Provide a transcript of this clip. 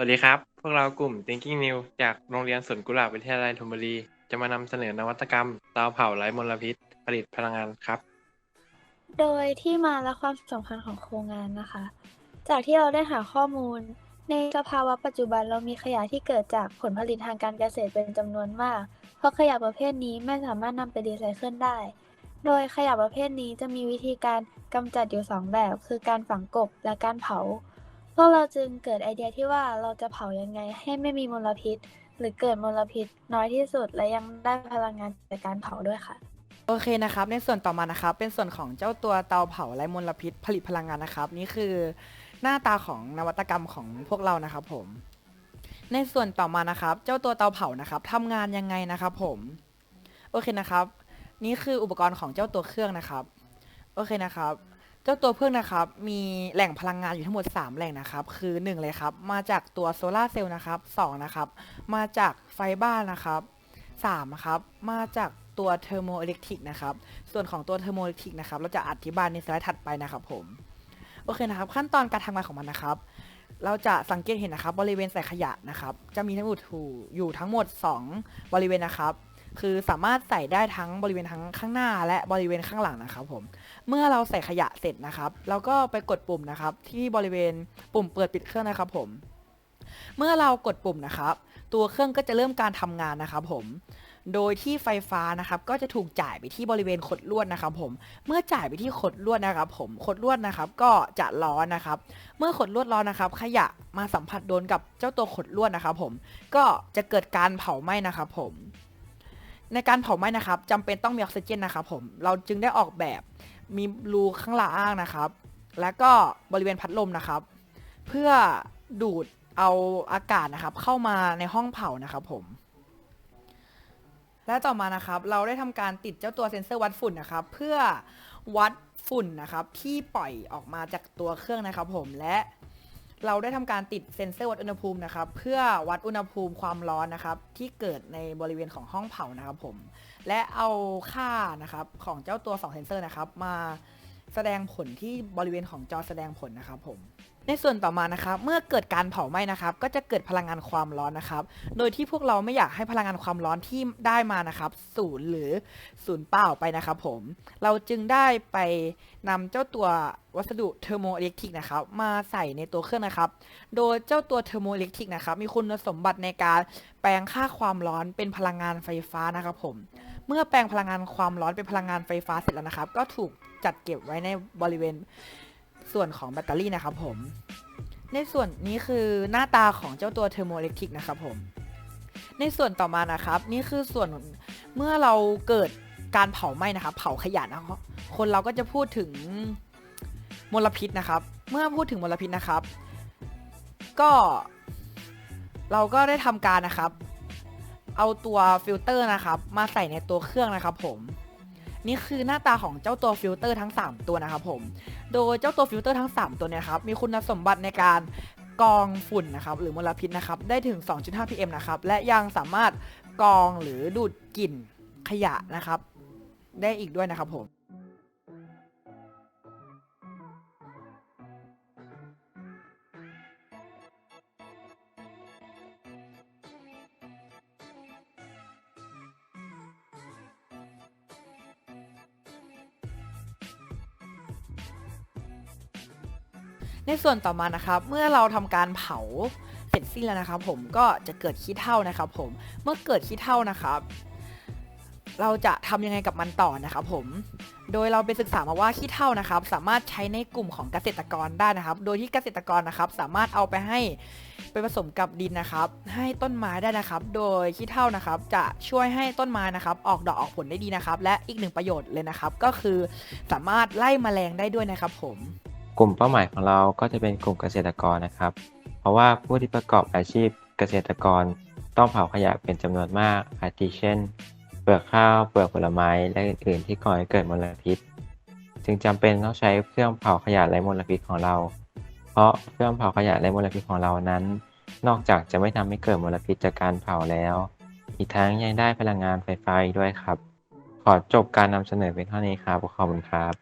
สวัสดีครับ พวกเรากลุ่ม Thinking New จากโรงเรียนสวนกุหลาบวิทยาลัยธนบุรี จะมานำเสนอนวัตกรรมเตาเผาไร้มลพิษ ผลิตพลังงานครับ โดยที่มาและความสำคัญของโครงงานนะคะ จากที่เราได้หาข้อมูล ในสภาวะปัจจุบันเรามีขยะที่เกิดจากผลผลิตทางการเกษตรเป็นจำนวนมาก เพราะขยะประเภทนี้ไม่สามารถนำไปรีไซเคิลได้ โดยขยะประเภทนี้จะมีวิธีการกำจัดอยู่ 2 แบบ คือการฝังกบและการเผา วกเราจึงเกิดไอเดียที่ว่าเราจะเผายังไงให้ไม่มีมลพิษ หรือเกิดมลพิษน้อยที่สุดและยังได้พลังงานจากการเผาด้วยค่ะ โอเคนะครับ ในส่วนต่อมานะครับ เป็นส่วนของเจ้าตัวเตาเผาไร้มลพิษ ผลิตพลังงานนะครับ นี่คือหน้าตาของนวัตกรรมของพวกเรานะครับผม ในส่วนต่อมานะครับ เจ้าตัวเตาเผานะครับทำงานยังไงนะครับผมโอเคนะครับ นี่คืออุปกรณ์ของเจ้าตัวเครื่องนะครับ โอเคนะครับ จ้าตัวเครื่องนะครับ มีแหล่งพลังงานอยู่ทั้งหมด 3 แหล่งนะครับ คือ 1 เลยครับ มาจากตัวโซลาเซลล์นะครับ2นะครับ มาจากไฟบ้านนะครับ3นะครับ มาจากตัวเทอร์โมอิเล็กทริกนะครับ ส่วนของตัวเทอร์โมอิเล็กทริกนะครับ เราจะอธิบายในสไลด์ถัดไปนะครับผม โอเคนะครับ ขั้นตอนการทำงานของมันนะครับ เราจะสังเกตเห็นนะครับ บริเวณใส่ขยะนะครับ จะมีทั้งหมดอยู่ทั้งหมด 2 บริเวณนะครับ คือสามารถใส่ได้ทั้งบริเวณทั้งข้างหน้าและบริเวณข้างหลังนะครับผม เมื่อเราใส่ขยะเสร็จนะครับเราก็ไปกดปุ่มนะครับ ที่บริเวณปุ่มเปิดปิดเครื่องนะครับผม เมื่อเรากดปุ่มนะครับ ตัวเครื่องก็จะเริ่มการทำงานนะครับผมโดยที่ไฟฟ้านะครับก็จะถูกจ่ายไปที่บริเวณขดลวดนะครับผม เมื่อจ่ายไปที่ขดลวดนะครับ ผมขดลวดนะครับก็จะร้อนนะครับ เมื่อขดลวดร้อนนะครับ ขยะมาสัมผัสโดนกับเจ้าตัวขดลวดนะครับ ผมก็จะเกิดการเผาไหม้นะครับ ผม ในการเผาไหม้นะครับจำเป็นต้องมีออกซิเจนนะครับผมเราจึงได้ออกแบบมีรูข้างล่างนะครับ และก็บริเวณพัดลมนะครับ เพื่อดูดเอาอากาศนะครับ เข้ามาในห้องเผานะครับผม และต่อมานะครับ เราได้ทำการติดเจ้าตัวเซ็นเซอร์วัดฝุ่นนะครับ เพื่อวัดฝุ่นนะครับที่ปล่อยออกมาจากตัวเครื่องนะครับ ผมและ เราได้ทำการติดเซ็นเซอร์วัดอุณหภูมินะครับ เพื่อวัดอุณหภูมิความร้อนนะครับ ที่เกิดในบริเวณของห้องเผานะครับผม และเอาค่านะครับของเจ้าตัว 2 เซ็นเซอร์นะครับ มา แสดงผลที่บริเวณของจอแสดงผลนะครับผม ในส่วนต่อมานะครับ เมื่อเกิดการเผาไหม้นะครับ ก็จะเกิดพลังงานความร้อนนะครับ โดยที่พวกเราไม่อยากให้พลังงานความร้อนที่ได้มานะครับศูนย์หรือศูนย์เปล่าไปนะครับผม เราจึงได้ไปนำเจ้าตัววัสดุเทอร์โมอิเล็กทริกนะครับมาใส่ในตัวเครื่องนะครับ โดยเจ้าตัวเทอร์โมอิเล็กทริกนะครับมีคุณสมบัติในการแปลงค่าความร้อนเป็นพลังงานไฟฟ้านะครับผม เมื่อแปลงพลังงานความร้อนเป็นพลังงานไฟฟ้าเสร็จแล้วนะครับ ก็ถูกจัดเก็บไว้ในบริเวณส่วนของแบตเตอรี่นะครับผม ในส่วนนี้คือหน้าตาของเจ้าตัวเทอร์โมเล็กทริกนะครับผม ในส่วนต่อมานะครับ นี่คือส่วนเมื่อเราเกิดการเผาไหม้นะครับ เผาขยะนะครับคนเราก็จะพูดถึงมลพิษนะครับ เมื่อพูดถึงมลพิษนะครับ ก็เราก็ได้ทำการนะครับ เอาตัวฟิลเตอร์นะครับมาใส่ในตัวเครื่องนะครับผมนี่คือหน้าตาของเจ้าตัวฟิลเตอร์ทั้ง 3 ตัวนะครับผม โดยเจ้าตัวฟิลเตอร์ทั้ง 3 ตัวเนี่ยครับมีคุณสมบัติในการกรองฝุ่นนะครับหรือมลพิษนะครับได้ถึง 2.5 pm นะครับและยังสามารถกรองหรือดูดกลิ่นขยะนะครับ ได้อีกด้วยนะครับผม ในส่วนต่อมานะครับเมื่อเราทำการเผาเสร็จสิ้นแล้วนะครับผมก็จะเกิดขี้เถ้านะครับผมเมื่อเกิดขี้เถ้านะครับ เราจะทำยังไงกับมันต่อนะครับผมโดยเราไปศึกษามาว่าขี้เถ้านะครับ สามารถใช้ในกลุ่มของเกษตรกรได้นะครับ โดยที่เกษตรกรนะครับ สามารถเอาไปให้ไปผสมกับดินนะครับ ให้ต้นไม้ได้นะครับ โดยขี้เถ้านะครับ จะช่วยให้ต้นไม้นะครับ ออกดอกออกผลได้ดีนะครับ และอีกหนึ่งประโยชน์เลยนะครับ ก็คือสามารถไล่แมลงได้ด้วยนะครับผม กลุ่มเป้าหมายของเราก็จะเป็นกลุ่มเกษตรกรนะครับ เพราะว่าผู้ที่ประกอบอาชีพเกษตรกรต้องเผาขยะเป็นจำนวนมากอาทิเช่น เปลือกข้าวเปลือกผลไม้และอื่นๆ ที่ก่อให้เกิดมลพิษ จึงจำเป็นต้องใช้เครื่องเผาขยะไร้มลพิษของเรา เพราะเครื่องเผาขยะไร้มลพิษของเรานั้น นอกจากจะไม่ทำให้เกิดมลพิษจากการเผาแล้ว อีกทั้งยังได้พลังงานไฟฟ้าอีกด้วยครับ ขอจบการนำเสนอเพียงเท่านี้ครับขอบคุณครับ